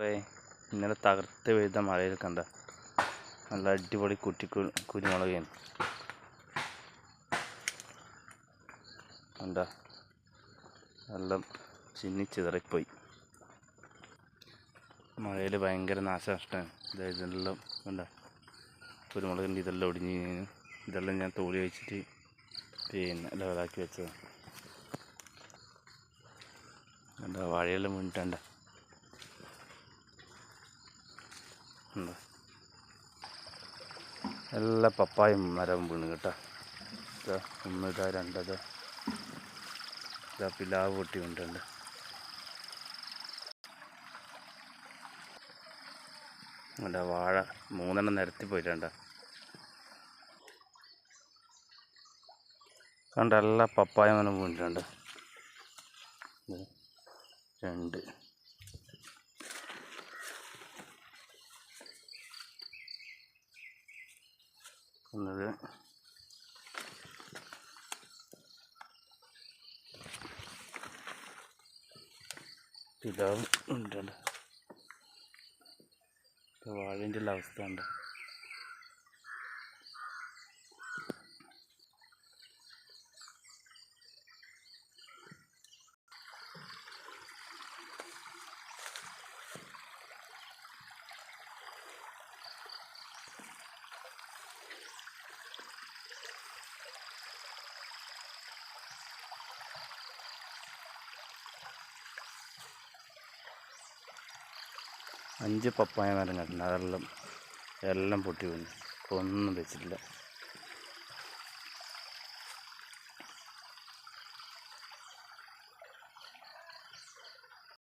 കുറേ ഇന്നലെ തകർത്ത് പെയ്ത മഴയിൽ കണ്ട നല്ല അടിപൊളി കുറ്റി കുരുമുളകയാണ് കണ്ട? എല്ലാം ചിന്നി ചിതറിപ്പോയി. മഴയിൽ ഭയങ്കര നാശനഷ്ടമാണ്. അതായത് ഇതെല്ലാം കണ്ട? കുരുമുളകിന്റെ ഇതെല്ലാം ഒടിഞ്ഞ് ഇതെല്ലാം ഞാൻ തോലി വെച്ചിട്ട് പിന്നെ ലെവലാക്കി വെച്ചതാണ്. കണ്ട? വാഴയെല്ലാം വീണിട്ടുണ്ട് ഉണ്ടോ. എല്ലാ പപ്പായും മരവും വീണ് കേട്ടോ. ഇതാ രണ്ടത്. ഇതാ പിലാവ് പൊട്ടി കൊണ്ടുണ്ട് അല്ല വാഴ മൂന്നെണ്ണം നിരത്തി പോയിട്ടുണ്ട്. കണ്ട എല്ലാ പപ്പായ മരം വീണിട്ടുണ്ട്. രണ്ട്. എന്നത് പിതാവും ഉണ്ട് വാഴേന്റെ ഉള്ള അവസ്ഥ ഉണ്ട് അഞ്ച് പപ്പായ മരം കണ്ടിട്ടുണ്ട് അതെല്ലാം എല്ലാം പൊട്ടി വീണു. ഒന്നും വെച്ചിട്ടില്ല.